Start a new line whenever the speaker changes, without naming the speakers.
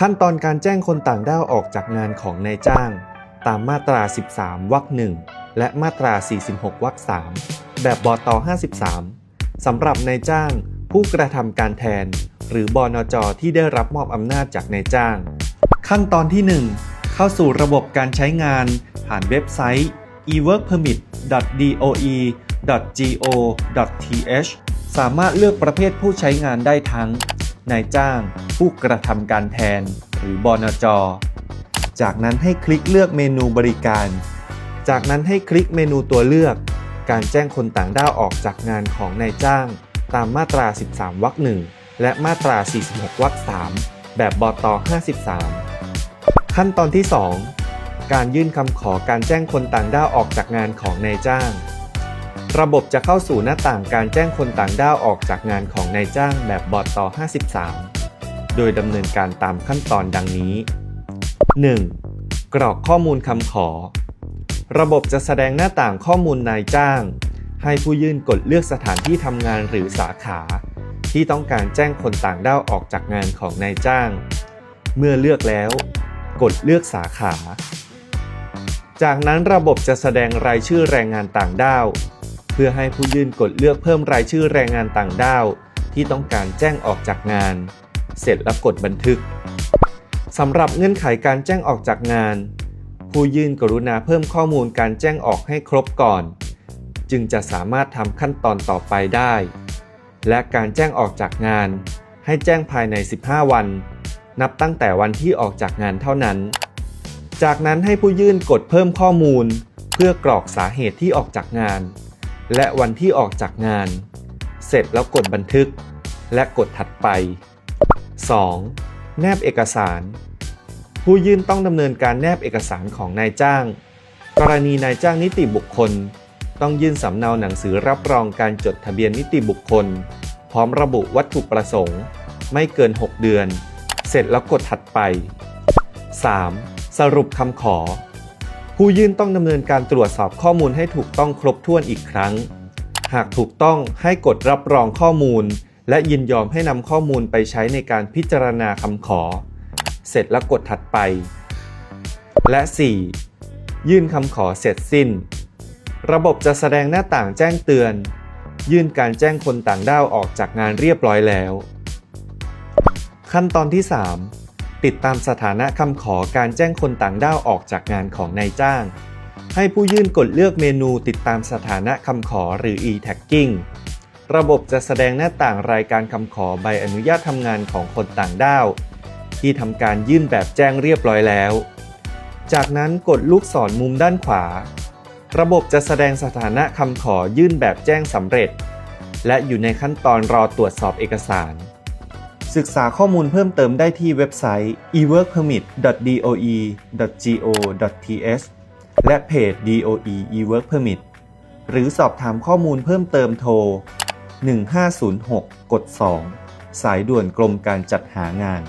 ขั้นตอนการแจ้งคนต่างด้าวออกจากงานของนายจ้าง ตามมาตรา 13 วรรคหนึ่งและมาตรา 46 วรรค3แบบบต53สำหรับนายจ้าง ผู้กระทำการแทน หรือบอนจที่ได้รับมอบอำนาจจากนายจ้าง ขั้นตอนที่ 1 เข้าสู่ระบบการใช้งาน ผ่านเว็บไซต์ eworkpermit.doe.go.th สามารถเลือกประเภทผู้ใช้งานได้ทั้ง นายจ้าง ผู้กระทำการแทน หรือบอนจ จากนั้นให้คลิกเลือกเมนูบริการ จากนั้นให้คลิกเมนูตัวเลือก การแจ้งคนต่างด้าวออกจากงานของนายจ้าง ตามมาตรา 13 วรรคหนึ่งและมาตรา 46 วรรค3แบบบต53 ขั้นตอนที่ 2 การยื่นคำขอการแจ้งคนต่างด้าวออกจากงานของนายจ้าง ระบบจะเข้าสู่หน้าต่างการแจ้งคนต่างด้าวออกจากงานของนายจ้างแบบบอดต่อ 53 โดยดำเนินการตามขั้นตอนดังนี้ 1. กรอกข้อมูลคำขอ ระบบจะแสดงหน้าต่างข้อมูลนายจ้าง ให้ผู้ยื่นกดเลือกสถานที่ทำงานหรือสาขา ที่ต้องการแจ้งคนต่างด้าวออกจากงานของนายจ้าง เมื่อเลือกแล้ว กดเลือกสาขา จากนั้นระบบจะแสดงรายชื่อแรงงานต่างด้าว เพื่อให้ผู้ยื่นกดเลือกเพิ่มรายชื่อแรงงานต่างด้าว ที่ต้องการแจ้งออกจากงาน เสร็จแล้วกดบันทึกสำหรับเงื่อนไขการแจ้งออกจากงาน ผู้ยื่นกรุณาเพิ่มข้อมูลการแจ้งออกให้ครบก่อน จึงจะสามารถทำขั้นตอนต่อไปได้ และการแจ้งออกจากงาน ให้แจ้งภายใน 15 วัน นับตั้งแต่วันที่ออกจากงานเท่านั้น จากนั้นให้ผู้ยื่นกดเพิ่มข้อมูล เพื่อกรอกสาเหตุที่ออกจากงาน และวันที่ออกจากงาน เสร็จแล้วกดบันทึก และกดถัดไป 2. แนบเอกสาร ผู้ยื่นต้องดำเนินการแนบเอกสารของนายจ้าง กรณีนายจ้างนิติบุคคล ต้องยื่นสำเนาหนังสือรับรองการจดทะเบียนนิติบุคคล พร้อมระบุวัตถุประสงค์ ไม่เกิน 6 เดือน เสร็จแล้วกดถัดไป 3. สรุปคำขอ ผู้ยื่นต้องดำเนินการตรวจสอบข้อมูลให้ถูกต้องครบถ้วนอีกครั้ง หากถูกต้องให้กดรับรองข้อมูล และยินยอมให้นำข้อมูลไปใช้ในการพิจารณาคำขอ เสร็จแล้วกดถัดไป และ 4. ยื่นคำขอเสร็จสิ้น ระบบจะแสดงหน้าต่างแจ้งเตือน ยื่นการแจ้งคนต่างด้าวออกจากงานเรียบร้อยแล้ว ขั้นตอนที่ 3 ติดตามสถานะคำขอการแจ้งคนต่างด้าวออกจากงานของนายจ้าง ให้ผู้ยื่นกดเลือกเมนูติดตามสถานะคำขอหรือ e-tagging ระบบจะแสดงหน้าต่างรายการคำขอใบอนุญาตทำงานของคนต่างด้าว ที่ทำการยื่นแบบแจ้งเรียบร้อยแล้ว จากนั้นกดลูกศรมุมด้านขวา ระบบจะแสดงสถานะคำขอยื่นแบบแจ้งสำเร็จ และอยู่ในขั้นตอนรอตรวจสอบเอกสาร ศึกษาข้อมูลเพิ่มเติมได้ที่เว็บไซต์ eworkpermit.doe.go.th และเพจ DOE eWork Permit หรือสอบถามข้อมูลเพิ่มเติมโทร 1506 กด 2 สายด่วนกรมการจัดหางาน